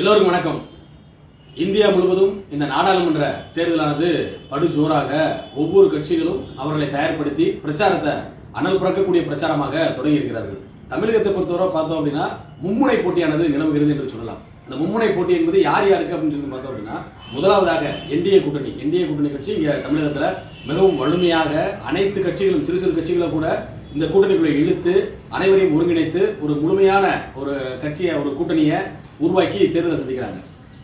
எல்லோருக்கும் வணக்கம். இந்தியா முழுவதும் இந்த நாடாளுமன்ற தேர்தலானது படுஜோராக ஒவ்வொரு கட்சிகளும் அவர்களை தயார்படுத்தி பிரச்சாரத்தை அனல் பிறக்கக்கூடிய பிரச்சாரமாக தொடங்கி இருக்கிறார்கள் தமிழகத்தை பொறுத்தவரை பார்த்தோம் அப்படின்னா மும்முனை போட்டியானது நிலவுகிறது என்று சொல்லலாம். அந்த மும்முனை போட்டி என்பது யார் யாருக்கு அப்படின்னு சொல்லி பார்த்தோம் அப்படின்னா முதலாவதாக என்டிஏ கூட்டணி. என்டிஏ கூட்டணி கட்சி இங்கே தமிழகத்தில் மிகவும் வலிமையாக அனைத்து கட்சிகளும் சிறு சிறு கட்சிகளை கூட இந்த கூட்டணிக்குள்ளே இழுத்து அனைவரையும் ஒருங்கிணைத்து ஒரு முழுமையான ஒரு கட்சியை ஒரு கூட்டணியை உருவாக்கி தேர்தலை சந்திக்கிறாங்க.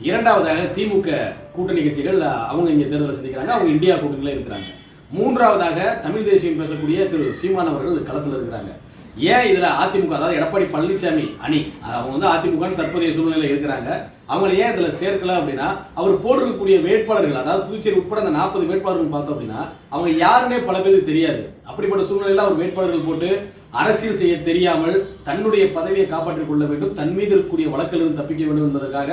இரண்டாவதாக திமுக கூட்டணி கட்சிகள் அவங்க இங்கே தேர்தலை சந்திக்கிறாங்க. அவங்க இந்தியா கூட்டணியில் இருக்கிறாங்க. மூன்றாவதாக தமிழ் தேசியம் பேசக்கூடிய திரு சீமான் அவர்கள் களத்தில் இருக்கிறாங்க. ஏன் இதில் அதிமுக அதாவது எடப்பாடி பழனிசாமி அணி அவங்க வந்து அதிமுகன்னு தற்போதைய சூழ்நிலையில் இருக்கிறாங்க. அவங்கள ஏன் இதில் சேர்க்கல அப்படின்னா அவர் போட்டிருக்கக்கூடிய வேட்பாளர்கள் அதாவது புதுச்சேரி உட்பட அந்த நாற்பது வேட்பாளர்கள் பார்த்தோம் அப்படின்னா அவங்க யாருன்னே பல பேருக்கு தெரியாது. அப்படிப்பட்ட சூழ்நிலையில் அவர் வேட்பாளர்கள் போட்டு அரசியல் செய்ய தெரியாமல் தன்னுடைய பதவியை காப்பாற்றிக் கொள்ள வேண்டும் தன் மீது இருக்கக்கூடிய வழக்கிலிருந்து தப்பிக்க வேண்டும் என்பதற்காக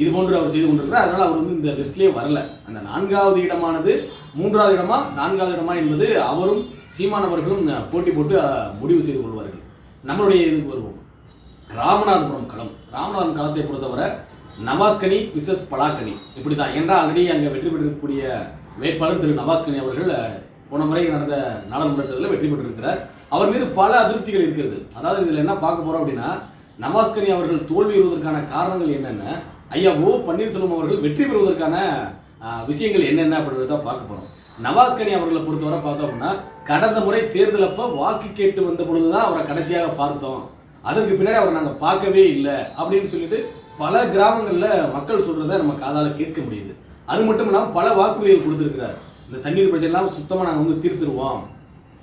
இது போன்று அவர் செய்து கொண்டிருக்கிறார். அதனால் அவர் வந்து இந்த லிஸ்ட்லேயே வரல. அந்த நான்காவது இடமானது மூன்றாவது இடமா நான்காவது இடமா என்பது அவரும் சீமான் அவர்களும் போட்டி போட்டு முடிவு செய்து கொள்வார்கள். நம்மளுடைய இதுக்கு வருவோம். ராமநாதபுரம் களம். ராமநாதபுரம் களத்தை பொறுத்தவரை நவாஸ்கனி விசஸ் பலாக்கனி. இப்படி தான் என்றால் ஆல்ரெடி அங்கே வெற்றி பெற்றிருக்கக்கூடிய வேட்பாளர் திரு நவாஸ்கனி அவர்கள் போன முறை நடந்த நாடாளுமன்ற தேர்தலில் வெற்றி பெற்றிருக்கிறார். அவர் மீது பல அதிருப்திகள் இருக்கிறது. அதாவது இதில் என்ன பார்க்க போகிறோம் அப்படின்னா நவாஸ்கனி அவர்கள் தோல்வி பெறுவதற்கான காரணங்கள் என்னென்ன? ஐயா ஓ பன்னீர்செல்வம் அவர்கள் வெற்றி பெறுவதற்கான விஷயங்கள் என்னென்ன அப்படின்றத பார்க்க போறோம். நவாஸ்கனி அவர்களை பொறுத்தவரை பார்த்தோம் அப்படின்னா கடந்த முறை தேர்தல் அப்போ வாக்கு கேட்டு வந்த பொழுதுதான் அவரை கடைசியாக பார்த்தோம். அதற்கு பின்னாடி அவரை நாங்கள் பார்க்கவே இல்லை அப்படின்னு சொல்லிட்டு பல கிராமங்களில் மக்கள் சொல்கிறத நம்ம காதால் கேட்க முடியுது. அது மட்டும் இல்லாமல் பல வாக்குறுதிகள் கொடுத்துருக்கிறார். இந்த தண்ணீர் பிரச்சனைலாம் சுத்தமாக நாங்கள் வந்து தீர்த்துருவோம்.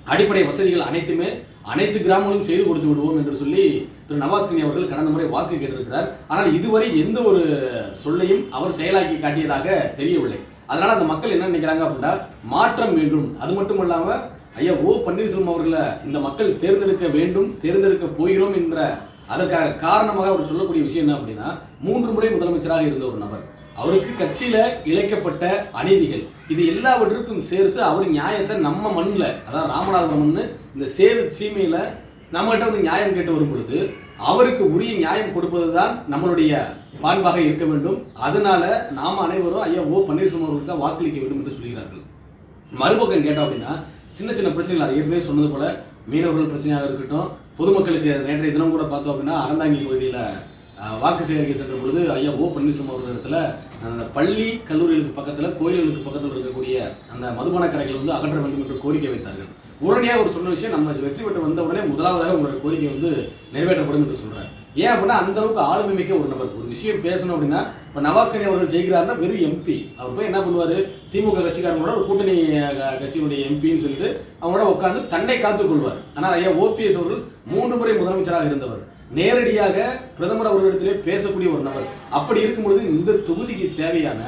அடிப்படை வசதிகள் அனைத்துமே அனைத்து கிராமங்களும் செய்து கொடுத்து விடுவோம் என்று சொல்லி திரு நவாஸ்கனி அவர்கள் கடந்த முறை வாக்கு கேட்டிருக்கிறார். ஆனால் இதுவரை எந்த ஒரு சொல்லையும் அவர் செயலாக்கி காட்டியதாக தெரியவில்லை. அதனால அந்த மக்கள் என்ன நினைக்கிறாங்க அப்படின்னா மாற்றம் வேண்டும். அது மட்டும் இல்லாம ஐயா ஓ. பன்னீர்செல்வம் அவர்களை இந்த மக்கள் தேர்ந்தெடுக்க வேண்டும் தேர்ந்தெடுக்க போகிறோம் என்ற அதற்காக காரணமாக அவர் சொல்லக்கூடிய விஷயம் என்ன அப்படின்னா மூன்று முறை முதலமைச்சராக இருந்த ஒரு நபர். அவருக்கு கட்சியில இழைக்கப்பட்ட அநீதிகள். இது எல்லாவற்றுக்கும் சேர்த்து அவர் நியாயத்தை நம்ம மண்ணில் அதாவது ராமநாதபுரம் மண்ணு இந்த சேது சீமையில நம்மகிட்ட வந்து நியாயம் கேட்டு வரும் பொழுது அவருக்கு உரிய நியாயம் கொடுப்பதுதான் நம்மளுடைய பண்பாக இருக்க வேண்டும். அதனால நாம் அனைவரும் ஐயா ஓ பன்னீர்செல்வம் அவர்களுக்கு தான் வாக்களிக்க வேண்டும் என்று சொல்கிறார்கள். மறுபக்கம் கேட்டோம் அப்படின்னா சின்ன சின்ன பிரச்சனைகள் அது ஏற்கனவே சொன்னது போல மீனவர்கள் பிரச்சனையாக இருக்கட்டும் பொதுமக்களுக்கு நேற்றைய தினம் கூட பார்த்தோம் அப்படின்னா அறந்தாங்கி பகுதியில் வாக்கு சேகரிக்க சென்ற பொழுது ஐயா ஓ பன்னீர்செல்வம் அவர்கள் இடத்துல அந்த பள்ளி கல்லூரிகளுக்கு பக்கத்தில் கோயில்களுக்கு பக்கத்தில் இருக்கக்கூடிய அந்த மதுபான கடைகள் வந்து அகற்ற வேண்டும் என்று கோரிக்கை வைத்தார்கள். உடனடியாக அவர் சொன்ன விஷயம் நம்ம வெற்றி பெற்று வந்த உடனே முதலாவதாக உங்களுடைய கோரிக்கை வந்து நிறைவேற்றப்படும் என்று சொல்றார். ஏன் அப்படின்னா அந்த அளவுக்கு ஆளுமை மிக்க ஒரு நபர். ஒரு விஷயம் பேசணும் அப்படின்னா இப்போ நவாஸ்கனி அவர்கள் ஜெயிக்கிறாருன்னா வெறும் எம்பி அவர் போய் என்ன பண்ணுவார்? திமுக கட்சிக்காரங்களோட ஒரு கூட்டணி கட்சியினுடைய எம்பின்னு சொல்லிட்டு அவங்களோட உட்காந்து தன்னை காத்துக் கொள்வார். ஆனால் ஐயா ஓபிஎஸ் அவர்கள் மூன்று முறை முதலமைச்சராக இருந்தவர். நேரடியாக பிரதமர் அவர்களிடத்திலே பேசக்கூடிய ஒரு நபர். அப்படி இருக்கும் பொழுது இந்த தொகுதிக்கு தேவையான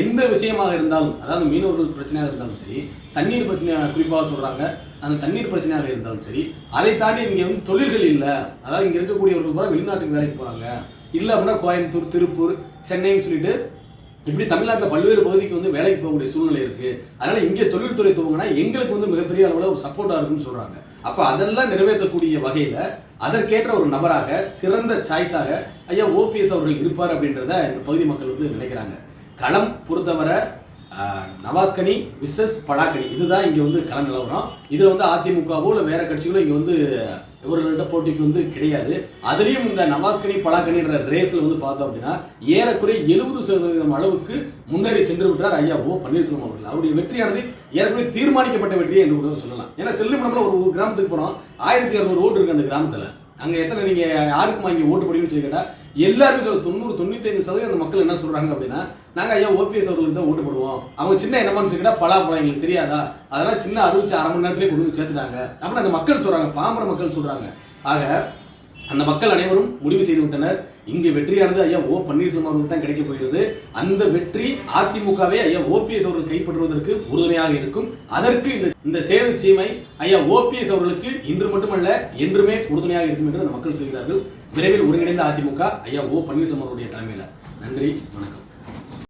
எந்த விஷயமாக இருந்தாலும் அதாவது மீனவர்கள் பிரச்சனையாக இருந்தாலும் சரி தண்ணீர் பிரச்சனையாக குறிப்பாக சொல்கிறாங்க அந்த தண்ணீர் பிரச்சனையாக இருந்தாலும் சரி அதை தாண்டி இங்கே வந்து தொழில்கள் இல்லை. அதாவது இங்கே இருக்கக்கூடியவர்கள் கூட வெளிநாட்டுக்கு வேலைக்கு போகிறாங்க இல்லை அப்படின்னா கோயம்புத்தூர் திருப்பூர் சென்னைன்னு சொல்லிட்டு இப்படி தமிழ்நாட்டில் பல்வேறு பகுதிக்கு வந்து வேலைக்கு போகக்கூடிய சூழ்நிலை இருக்குது அதனால் இங்கே தொழில்துறை துவங்கினா எங்களுக்கு வந்து மிகப்பெரிய அளவில் ஒரு சப்போர்ட்டாக இருக்குன்னு சொல்கிறாங்க அப்போ அதெல்லாம் நிறைவேற்றக்கூடிய வகையில் அதற்கேற்ற ஒரு நபராக சிறந்த சாய்ஸாக ஐயா ஓபிஎஸ் அவர்கள் இருப்பார் அப்படின்றத இந்த பகுதி மக்கள் வந்து நினைக்கிறாங்க. களம் பொறுத்தவரை நவாஸ்கனி விசஸ் பலாக்கனி இதுதான் இங்கே வந்து களம் நிலவரம். இதில் வந்து அதிமுகவோ இல்லை வேறு கட்சிகளோ இங்கே வந்து இவர்கள்ட்ட போட்டிக்கு வந்து கிடையாது. அதுலேயும் இந்த நவாஸ்கனி பலாக்கனின்ற ரேஸில் வந்து பார்த்தோம் அப்படின்னா ஏறக்குறைய எழுபது சதவீதம் அளவுக்கு முன்னேறி சென்று விட்டார் ஐயா ஓ பன்னீர்செல்வம் அவர்கள். அவருடைய வெற்றியானது ஏற்கனவே தீர்மானிக்கப்பட்ட வெற்றியை என்று கூட சொல்லலாம். ஏன்னா செல்லுமிடம்ல ஒரு ஒரு கிராமத்துக்கு போனோம் ஆயிரத்தி இரநூறு ஓட்டு இருக்கு அந்த கிராமத்தில். அங்கே எத்தனை நீங்கள் யாருக்குமா இங்கே ஓட்டு போடுவீங்கன்னு சொல்லி கேட்டால் எல்லாருமே சொல்ல தொண்ணூறு தொண்ணூத்தஞ்சு சதவீதம் அந்த மக்கள் என்ன சொல்கிறாங்க அப்படின்னா நாங்கள் ஐயா ஓபிஎஸ் அவர்களுக்கு தான் ஓட்டு போடுவோம். அவங்க சின்ன என்னமான்னு சொல்லி கேட்டால் பலாப்பழம் எங்களுக்கு தெரியாதா? அதெல்லாம் சின்ன அறிவிச்சு அரை மணி நேரத்துலேயே கொண்டு வந்து சேர்த்துட்டாங்க. அப்படின்னு அந்த மக்கள் சொல்கிறாங்க பாமர மக்கள் சொல்கிறாங்க ஆக அந்த மக்கள் அனைவரும் முடிவு செய்து விட்டனர். இங்கே வெற்றியானது ஐயா ஓ பன்னீர்செல்வம் அவர்களுக்கு தான் கிடைக்க போகிறது. அந்த வெற்றி அதிமுகவே ஐயா ஓபிஎஸ் அவர்கள் கைப்பற்றுவதற்கு உறுதுணையாக இருக்கும். அதற்கு இந்த இந்த சேவை சீமை ஐயா ஓபிஎஸ் அவர்களுக்கு இன்று மட்டுமல்ல என்றுமே உறுதுணையாக இருக்கும் என்று அந்த மக்கள் சொல்கிறார்கள். விரைவில் ஒருங்கிணைந்த அதிமுக ஐயா ஓ பன்னீர்செல்வம் அவருடைய தலைமையில். நன்றி வணக்கம்.